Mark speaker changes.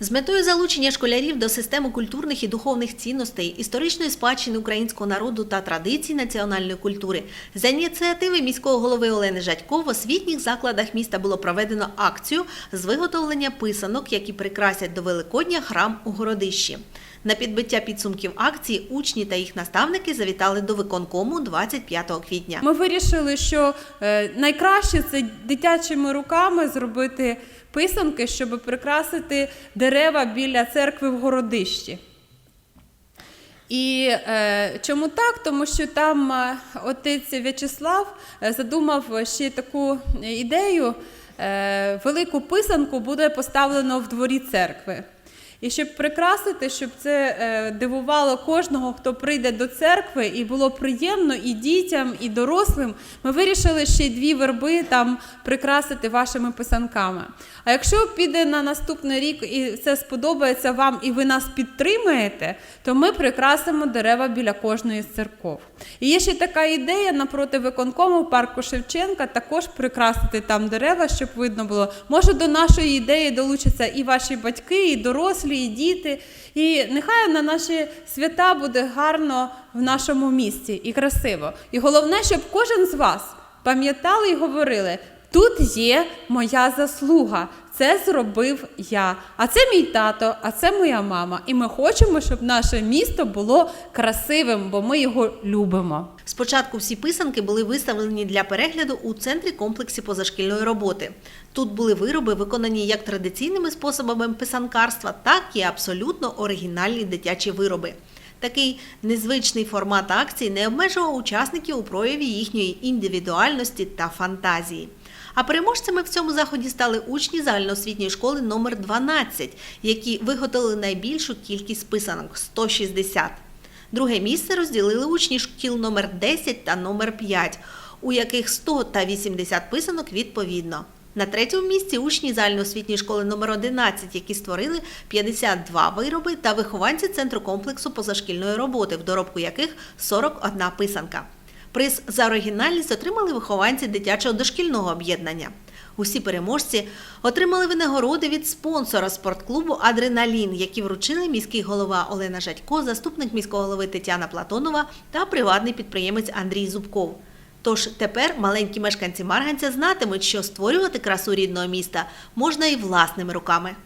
Speaker 1: З метою залучення школярів до системи культурних і духовних цінностей, історичної спадщини українського народу та традицій національної культури, за ініціативи міського голови Олени Жадько в освітніх закладах міста було проведено акцію з виготовлення писанок, які прикрасять до Великодня храм у Городищі. На підбиття підсумків акції учні та їх наставники завітали до виконкому 25 квітня.
Speaker 2: Ми вирішили, що е, найкраще це дитячими руками зробити писанки, щоб прикрасити дерева біля церкви в городищі. І е, чому так? Тому що там е, отець В'ячеслав е, задумав ще таку ідею: е, велику писанку буде поставлено в дворі церкви. І щоб прикрасити, щоб це е, дивувало кожного, хто прийде до церкви, і було приємно і дітям, і дорослим, ми вирішили ще дві верби там прикрасити вашими писанками. А якщо піде на наступний рік і це сподобається вам, і ви нас підтримаєте, то ми прикрасимо дерева біля кожної з церков. І є ще така ідея напроти виконкому парку Шевченка також прикрасити там дерева, щоб видно було. Може, до нашої ідеї долучаться і ваші батьки, і дорослі, і діти. І нехай на наші свята буде гарно в нашому місті і красиво. І головне, щоб кожен з вас пам'ятали і говорили: тут є моя заслуга. Це зробив я. А це мій тато, а це моя мама. І ми хочемо, щоб наше місто було красивим, бо ми його любимо.
Speaker 1: Спочатку всі писанки були виставлені для перегляду у центрі комплексі позашкільної роботи. Тут були вироби, виконані як традиційними способами писанкарства, так і абсолютно оригінальні дитячі вироби. Такий незвичний формат акції не обмежував учасників у прояві їхньої індивідуальності та фантазії. А переможцями в цьому заході стали учні загальноосвітньої школи номер 12, які виготовили найбільшу кількість писанок 160. Друге місце розділили учні шкіл номер 10 та номер 5, у яких 100 та 80 писанок відповідно. На третьому місці учні загальноосвітньої школи номер 11, які створили 52 вироби та вихованці центру комплексу позашкільної роботи, в доробку яких 41 писанка. Приз за оригінальність отримали вихованці дитячого дошкільного об'єднання. Усі переможці отримали винагороди від спонсора спортклубу Адреналін, які вручили міський голова Олена Жадько, заступник міського голови Тетяна Платонова та приватний підприємець Андрій Зубков. Тож тепер маленькі мешканці Марганця знатимуть, що створювати красу рідного міста можна і власними руками.